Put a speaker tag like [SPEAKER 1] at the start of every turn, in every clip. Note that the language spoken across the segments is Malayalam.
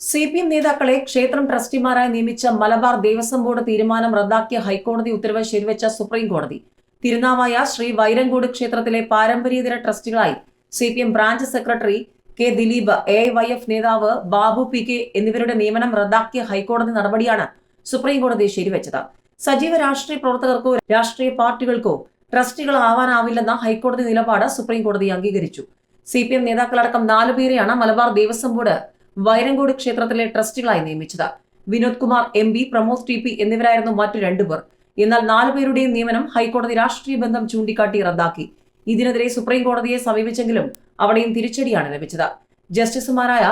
[SPEAKER 1] സി പി എം നേതാക്കളെ ക്ഷേത്രം ട്രസ്റ്റിമാരായി നിയമിച്ച മലബാർ ദേവസ്വം ബോർഡ് തീരുമാനം റദ്ദാക്കിയ ഹൈക്കോടതി ഉത്തരവ് ശരിവെച്ച സുപ്രീം കോടതി തിരുനാവായ ശ്രീ വൈരങ്കോട് ക്ഷേത്രത്തിലെ പാരമ്പര്യേതര ട്രസ്റ്റികളായി C P M branch secretary K Dileep A Y F നേതാവ് ബാബു പി കെ എന്നിവരുടെ നിയമനം റദ്ദാക്കിയ ഹൈക്കോടതി നടപടിയാണ് സുപ്രീം കോടതി ശരിവെച്ചത്. സജീവ രാഷ്ട്രീയ പ്രവർത്തകർക്കോ രാഷ്ട്രീയ പാർട്ടികൾക്കോ ട്രസ്റ്റികളാവാനാവില്ലെന്ന ഹൈക്കോടതി നിലപാട് സുപ്രീം കോടതി അംഗീകരിച്ചു. സി പി എം നേതാക്കളടക്കം നാലുപേരെയാണ് മലബാർ ദേവസ്വം ബോർഡ് വൈരങ്കോട് ക്ഷേത്രത്തിലെ ട്രസ്റ്റികളായി നിയമിച്ചത്. Vinod Kumar M P Pramod T P എന്നിവരായിരുന്നു മറ്റു രണ്ടുപേർ എന്നാൽ നാലുപേരുടെയും നിയമനം ഹൈക്കോടതി രാഷ്ട്രീയ ബന്ധം ചൂണ്ടിക്കാട്ടി റദ്ദാക്കി. ഇതിനെതിരെ സുപ്രീം കോടതിയെ സമീപിച്ചെങ്കിലും അവിടെയും തിരിച്ചടിയാണ് ലഭിച്ചത്. ജസ്റ്റിസുമാരായ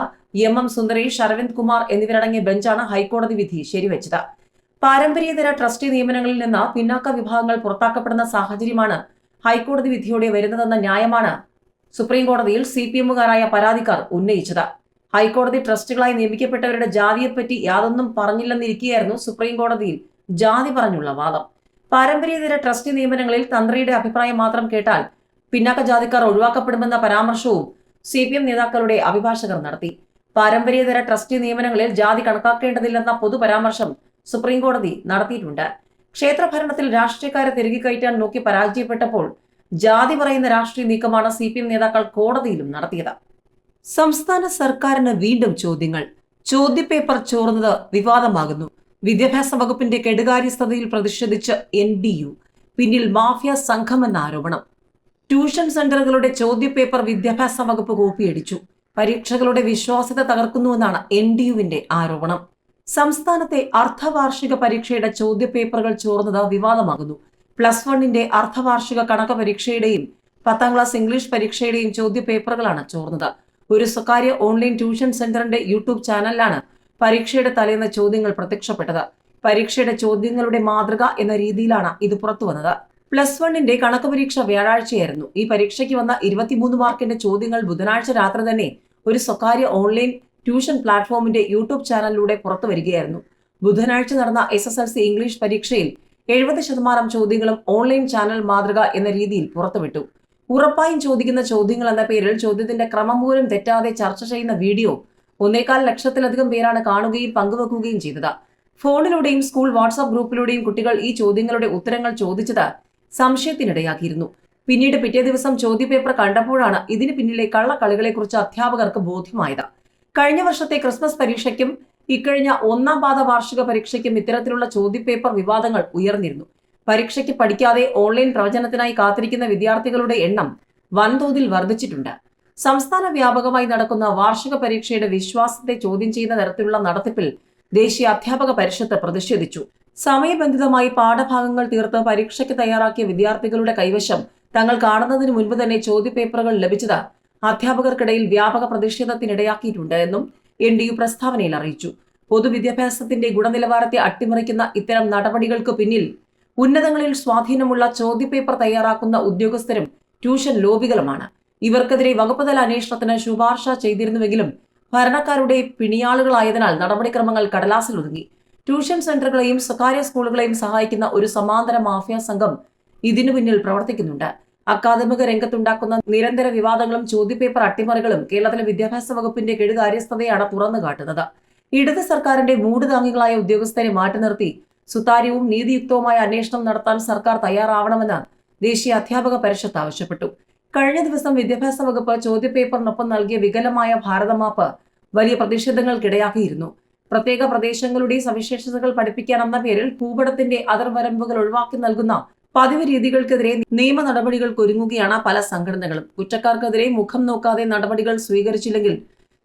[SPEAKER 1] എം എം സുന്ദരേഷ് അരവിന്ദ് കുമാർ എന്നിവരടങ്ങിയ ബെഞ്ചാണ് ഹൈക്കോടതി വിധി ശരിവെച്ചത്. പാരമ്പര്യേതര ട്രസ്റ്റി നിയമനങ്ങളിൽ നിന്ന് പിന്നാക്ക വിഭാഗങ്ങൾ പുറത്താക്കപ്പെടുന്ന സാഹചര്യമാണ് ഹൈക്കോടതി വിധിയോടെ വരുന്നതെന്ന ന്യായമാണ് സുപ്രീം കോടതിയിൽ സി പി എമ്മുകാരായ പരാതിക്കാർ ഉന്നയിച്ചത്. ഹൈക്കോടതി ട്രസ്റ്റുകളായി നിയമിക്കപ്പെട്ടവരുടെ ജാതിയെപ്പറ്റി യാതൊന്നും പറഞ്ഞില്ലെന്നിരിക്കുകയായിരുന്നു സുപ്രീം കോടതിയിൽ ജാതി പറഞ്ഞുള്ള വാദം. പാരമ്പര്യേതര ട്രസ്റ്റ് നിയമനങ്ങളിൽ തന്ത്രിയുടെ അഭിപ്രായം മാത്രം കേട്ടാൽ പിന്നാക്ക ജാതിക്കാർ ഒഴിവാക്കപ്പെടുമെന്ന പരാമർശവും സി പി എം നേതാക്കളുടെ അഭിഭാഷകർ നടത്തി. പാരമ്പര്യേതര ട്രസ്റ്റ് നിയമനങ്ങളിൽ ജാതി കണക്കാക്കേണ്ടതില്ലെന്ന പൊതുപരാമർശം സുപ്രീം കോടതി നടത്തിയിട്ടുണ്ട്. ക്ഷേത്രഭരണത്തിൽ രാഷ്ട്രീയക്കാരെ തിരികെ കയറ്റാൻ നോക്കി പരാജയപ്പെട്ടപ്പോൾ ജാതി പറയുന്ന രാഷ്ട്രീയ നീക്കമാണ് സി നേതാക്കൾ കോടതിയിലും നടത്തിയത്. സംസ്ഥാന സർക്കാരിന് വീണ്ടും ചോദ്യങ്ങൾ. ചോദ്യപേപ്പർ ചോർന്നത് വിവാദമാകുന്നു. വിദ്യാഭ്യാസ വകുപ്പിന്റെ കെടുകാര്യസ്ഥതയിൽ പ്രതിഷേധിച്ച് എൻ ഡി യു. പിന്നിൽ മാഫിയ സംഘമെന്ന ആരോപണം. ട്യൂഷൻ സെന്ററുകളുടെ ചോദ്യപേപ്പർ വിദ്യാഭ്യാസ വകുപ്പ് കോപ്പിയടിച്ചു. പരീക്ഷകളുടെ വിശ്വാസ്യത തകർക്കുന്നുവെന്നാണ് എൻ ഡി യുവിന്റെ ആരോപണം. സംസ്ഥാനത്തെ അർദ്ധവാർഷിക പരീക്ഷയുടെ ചോദ്യപേപ്പറുകൾ ചോർന്നത് വിവാദമാകുന്നു. പ്ലസ് വണ്ണിന്റെ അർദ്ധവാർഷിക കണക്ക് പരീക്ഷയുടെയും പത്താം ക്ലാസ് ഇംഗ്ലീഷ് പരീക്ഷയുടെയും ചോദ്യപേപ്പറുകളാണ് ചോർന്നത്. ഒരു സ്വകാര്യ ഓൺലൈൻ ട്യൂഷൻ സെന്ററിന്റെ യൂട്യൂബ് ചാനലിലാണ് പരീക്ഷയുടെ തലേന്ന് ചോദ്യങ്ങൾ പ്രത്യക്ഷപ്പെട്ടത്. പരീക്ഷയുടെ ചോദ്യങ്ങളുടെ മാതൃക എന്ന രീതിയിലാണ് ഇത് പുറത്തു വന്നത് പ്ലസ് വണ്ണിന്റെ കണക്ക് പരീക്ഷ വ്യാഴാഴ്ചയായിരുന്നു. ഈ പരീക്ഷയ്ക്ക് വന്ന ഇരുപത്തിമൂന്ന് മാർക്കിന്റെ ചോദ്യങ്ങൾ ബുധനാഴ്ച രാത്രി തന്നെ ഒരു സ്വകാര്യ ഓൺലൈൻ ട്യൂഷൻ പ്ലാറ്റ്ഫോമിന്റെ യൂട്യൂബ് ചാനലിലൂടെ പുറത്തു വരികയായിരുന്നു. ബുധനാഴ്ച നടന്ന S S L C English പരീക്ഷയിൽ എഴുപത് ശതമാനം ചോദ്യങ്ങളും ഓൺലൈൻ ചാനൽ മാതൃക എന്ന രീതിയിൽ പുറത്തുവിട്ടു. ഉറപ്പായും ചോദിക്കുന്ന ചോദ്യങ്ങൾ എന്ന പേരിൽ ചോദ്യത്തിന്റെ ക്രമം പോലും തെറ്റാതെ ചർച്ച ചെയ്യുന്ന വീഡിയോ ഒന്നേകാൽ ലക്ഷത്തിലധികം പേരാണ് കാണുകയും പങ്കുവെക്കുകയും ചെയ്തത്. ഫോണിലൂടെയും സ്കൂൾ വാട്സാപ്പ് ഗ്രൂപ്പിലൂടെയും കുട്ടികൾ ഈ ചോദ്യങ്ങളുടെ ഉത്തരങ്ങൾ ചോദിച്ചത് സംശയത്തിനിടയാക്കിയിരുന്നു. പിന്നീട് പിറ്റേ ദിവസം ചോദ്യപേപ്പർ കണ്ടപ്പോഴാണ് ഇതിന് പിന്നിലെ കള്ളക്കളികളെക്കുറിച്ച് അധ്യാപകർക്ക് ബോധ്യമായത്. കഴിഞ്ഞ വർഷത്തെ ക്രിസ്മസ് പരീക്ഷയ്ക്കും ഇക്കഴിഞ്ഞ ഒന്നാം പാദ വാർഷിക പരീക്ഷയ്ക്കും ഇത്തരത്തിലുള്ള ചോദ്യപേപ്പർ വിവാദങ്ങൾ ഉയർന്നിരുന്നു. പരീക്ഷയ്ക്ക് പഠിക്കാതെ ഓൺലൈൻ പ്രവചനത്തിനായി കാത്തിരിക്കുന്ന വിദ്യാർത്ഥികളുടെ എണ്ണം വൻതോതിൽ വർദ്ധിച്ചിട്ടുണ്ട്. സംസ്ഥാന വ്യാപകമായി നടക്കുന്ന വാർഷിക പരീക്ഷയുടെ വിശ്വാസത്തെ ചോദ്യം ചെയ്യുന്ന തരത്തിലുള്ള നടത്തിപ്പിൽ ദേശീയ അധ്യാപക പരിഷത്ത് പ്രതിഷേധിച്ചു. സമയബന്ധിതമായി പാഠഭാഗങ്ങൾ തീർത്ത് പരീക്ഷയ്ക്ക് തയ്യാറാക്കിയ വിദ്യാർത്ഥികളുടെ കൈവശം തങ്ങൾ കാണുന്നതിന് മുൻപ് തന്നെ ചോദ്യപേപ്പറുകൾ ലഭിച്ചത് അധ്യാപകർക്കിടയിൽ വ്യാപക പ്രതിഷേധത്തിനിടയാക്കിയിട്ടുണ്ട് എന്നും എൻ ഡി യു പ്രസ്താവനയിൽ അറിയിച്ചു. പൊതുവിദ്യാഭ്യാസത്തിന്റെ ഗുണനിലവാരത്തെ അട്ടിമറിക്കുന്ന ഇത്തരം നടപടികൾക്ക് പിന്നിൽ ഉന്നതങ്ങളിൽ സ്വാധീനമുള്ള ചോദ്യപേപ്പർ തയ്യാറാക്കുന്ന ഉദ്യോഗസ്ഥരും ട്യൂഷൻ ലോബികളുമാണ്. ഇവർക്കെതിരെ വകുപ്പ് തല അന്വേഷണത്തിന് ശുപാർശ ചെയ്തിരുന്നുവെങ്കിലും ഭരണക്കാരുടെ പിണിയാളുകളായതിനാൽ നടപടിക്രമങ്ങൾ കടലാസിൽ ഒതുങ്ങി. ട്യൂഷൻ സെന്ററുകളെയും സ്വകാര്യ സ്കൂളുകളെയും സഹായിക്കുന്ന ഒരു സമാന്തര മാഫിയ സംഘം ഇതിനു പിന്നിൽ പ്രവർത്തിക്കുന്നുണ്ട്. അക്കാദമിക രംഗത്തുണ്ടാക്കുന്ന നിരന്തര വിവാദങ്ങളും ചോദ്യപേപ്പർ അട്ടിമറികളും കേരളത്തിലെ വിദ്യാഭ്യാസ വകുപ്പിന്റെ കെടുകാര്യസ്ഥതയാണ് തുറന്നു കാട്ടുന്നത് ഇടത് സർക്കാരിന്റെ മൂട് താങ്ങികളായ ഉദ്യോഗസ്ഥരെ മാറ്റി നിർത്തി സുതാര്യവും നീതിയുക്തവുമായ അന്വേഷണം നടത്താൻ സർക്കാർ തയ്യാറാവണമെന്ന് ദേശീയ അധ്യാപക പരിഷത്ത് ആവശ്യപ്പെട്ടു. കഴിഞ്ഞ ദിവസം വിദ്യാഭ്യാസ വകുപ്പ് ചോദ്യപേപ്പറിനൊപ്പം നൽകിയ വികലമായ ഭാരതമാപ്പ് വലിയ പ്രതിഷേധങ്ങൾക്കിടയാക്കിയിരുന്നു. പ്രത്യേക പ്രദേശങ്ങളുടെ സവിശേഷതകൾ പഠിപ്പിക്കാനെന്ന പേരിൽ ഭൂപടത്തിന്റെ അതിർവരമ്പുകൾ ഒഴിവാക്കി നൽകുന്ന പതിവ് രീതികൾക്കെതിരെ നിയമ നടപടികൾക്കൊരുങ്ങുകയാണ് പല സംഘടനകളും. കുറ്റക്കാർക്കെതിരെ മുഖം നോക്കാതെ നടപടികൾ സ്വീകരിച്ചില്ലെങ്കിൽ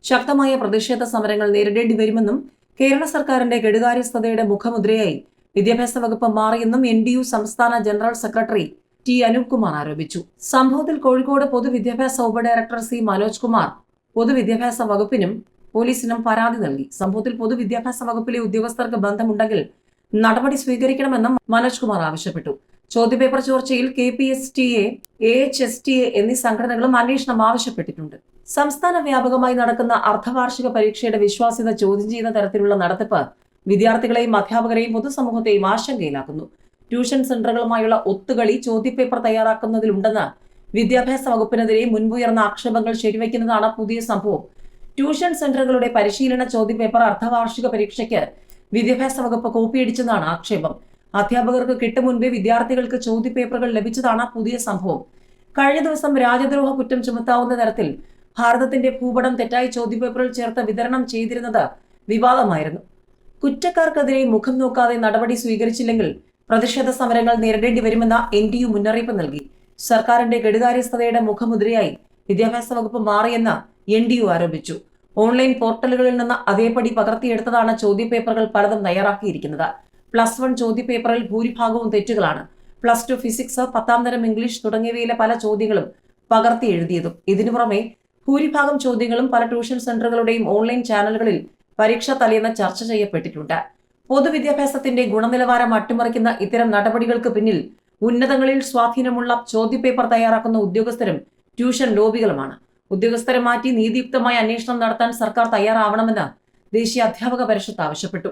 [SPEAKER 1] ശക്തമായ പ്രതിഷേധ സമരങ്ങൾ നേരിടേണ്ടി വരുമെന്നും കേരള സർക്കാരിന്റെ കെടുകാര്യസ്ഥതയുടെ മുഖമുദ്രയായി വിദ്യാഭ്യാസ വകുപ്പ് മാറിയെന്നും എൻ ഡി യു സംസ്ഥാന general secretary T Anoop Kumar ആരോപിച്ചു. സംഭവത്തിൽ കോഴിക്കോട് പൊതുവിദ്യാഭ്യാസ ഉപഡയറക്ടർ സി മനോജ് കുമാർ പൊതുവിദ്യാഭ്യാസ വകുപ്പിനും പോലീസിനും പരാതി നൽകി. സംഭവത്തിൽ പൊതുവിദ്യാഭ്യാസ വകുപ്പിലെ ഉദ്യോഗസ്ഥർക്ക് ബന്ധമുണ്ടെങ്കിൽ നടപടി സ്വീകരിക്കണമെന്നും മനോജ് കുമാർ ആവശ്യപ്പെട്ടു. ചോദ്യപേപ്പർ ചോർച്ചയിൽ K P S T A H S T A എന്നീ സംഘടനകളും അന്വേഷണം ആവശ്യപ്പെട്ടിട്ടുണ്ട്. സംസ്ഥാന വ്യാപകമായി നടക്കുന്ന അർദ്ധവാർഷിക പരീക്ഷയുടെ വിശ്വാസ്യത ചോദ്യം ചെയ്യുന്ന തരത്തിലുള്ള നടത്തിപ്പ് വിദ്യാർത്ഥികളെയും അധ്യാപകരെയും പൊതുസമൂഹത്തെയും ആശങ്കയിലാക്കുന്നു. ട്യൂഷൻ സെന്ററുകളുമായുള്ള ഒത്തുകളി ചോദ്യപേപ്പർ തയ്യാറാക്കുന്നതിലുണ്ടെന്ന് വിദ്യാഭ്യാസ വകുപ്പിനെതിരെ മുൻപുയർന്ന ആക്ഷേപങ്ങൾ ശരിവയ്ക്കുന്നതാണ് പുതിയ സംഭവം. ട്യൂഷൻ സെന്ററുകളുടെ പരിശീലന ചോദ്യപേപ്പർ അർദ്ധവാർഷിക പരീക്ഷയ്ക്ക് വിദ്യാഭ്യാസ വകുപ്പ് കോപ്പിയടിച്ചെന്നാണ് ആക്ഷേപം. അധ്യാപകർക്ക് കിട്ടും മുൻപേ വിദ്യാർത്ഥികൾക്ക് ചോദ്യപേപ്പറുകൾ ലഭിച്ചതാണ് പുതിയ സംഭവം. കഴിഞ്ഞ ദിവസം രാജ്യദ്രോഹ കുറ്റം ചുമത്താവുന്ന തരത്തിൽ ഭാരതത്തിന്റെ ഭൂപടം തെറ്റായി ചോദ്യപേപ്പറിൽ ചേർത്ത് വിതരണം ചെയ്തിരുന്നത് വിവാദമായിരുന്നു. കുറ്റക്കാർക്കെതിരെ മുഖം നോക്കാതെ നടപടി സ്വീകരിച്ചില്ലെങ്കിൽ പ്രതിഷേധ സമരങ്ങൾ നേരിടേണ്ടി വരുമെന്ന എൻ ഡി യു മുന്നറിയിപ്പ് നൽകി. സർക്കാരിന്റെ കെടുകാര്യസ്ഥതയുടെ മുഖമുദ്രയായി വിദ്യാഭ്യാസ വകുപ്പ് മാറിയെന്ന് എൻ ഡി യു ആരോപിച്ചു. ഓൺലൈൻ പോർട്ടലുകളിൽ നിന്ന് അതേപടി പകർത്തിയെടുത്തതാണ് ചോദ്യപേപ്പറുകൾ പലതും തയ്യാറാക്കിയിരിക്കുന്നത്. പ്ലസ് വൺ ചോദ്യപേപ്പറിൽ ഭൂരിഭാഗവും തെറ്റുകളാണ്. പ്ലസ് ടു ഫിസിക്സ് പത്താം തരം ഇംഗ്ലീഷ് തുടങ്ങിയവയിലെ പല ചോദ്യങ്ങളും പകർത്തി എഴുതിയതും. ഇതിനു പുറമെ ഭൂരിഭാഗം ചോദ്യങ്ങളും പല ട്യൂഷൻ സെന്ററുകളുടെയും ഓൺലൈൻ ചാനലുകളിൽ പരീക്ഷ തലേന്ന് ചർച്ച ചെയ്യപ്പെട്ടിട്ടുണ്ട്. പൊതുവിദ്യാഭ്യാസത്തിന്റെ ഗുണനിലവാരം അട്ടിമറിക്കുന്ന ഇത്തരം നടപടികൾക്ക് പിന്നിൽ ഉന്നതങ്ങളിൽ സ്വാധീനമുള്ള ചോദ്യപേപ്പർ തയ്യാറാക്കുന്ന ഉദ്യോഗസ്ഥരും ട്യൂഷൻ ലോബികളുമാണ്. ഉദ്യോഗസ്ഥരെ മാറ്റി നീതിയുക്തമായ അന്വേഷണം നടത്താൻ സർക്കാർ തയ്യാറാവണമെന്ന് ദേശീയ അധ്യാപക പരിഷത്ത് ആവശ്യപ്പെട്ടു.